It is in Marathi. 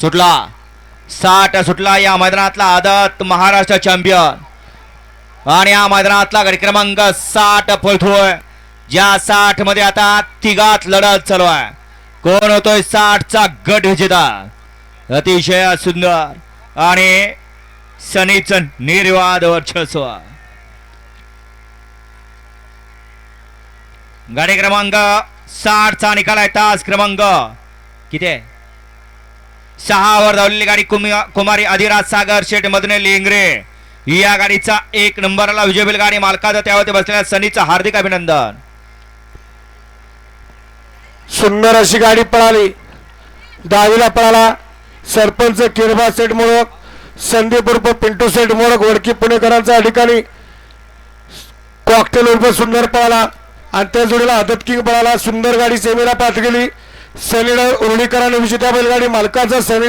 सुटला. साठ सुटला या मैदानातला आदत महाराष्ट्र चॅम्पियन. आणि या मैदानातला गडी क्रमांक साठ पळतोय ज्या साठमध्ये आता तिघात लढत चालू आहे. कोण होतोय साठचा गट विजेता? अतिशय सुंदर. आणि सनीच निर्वाद वर्चस्व. गाडी क्रमांक साठचा निकाल आहे. तास क्रमांक किती आहे? सहावर धावलेली गाडी कुमी- कुमारी अधिराज सागर शेठ मधने लिंगरे या गाडीचा एक नंबरला विजयबेल गाडी मालकाचा त्यावरती बसलेल्या सनीचं हार्दिक अभिनंदन. सुंदर अशी गाडी पळाली. दहावीला पळाला. सरपंच किरबा सेठ मोडक संदीप उर्फ पिंटू सेठ मोडक वडकी पुणेकरांचा ठिकाणी कॉकटेल उर्फ सुंदर पळाला. आणि त्या जोडीला हदत किंग पळाला. सुंदर गाडी सेमीला पाठ गेली. सनीड उर्णीकरांनी विजेता बैलगाडी मालकाचा सनीड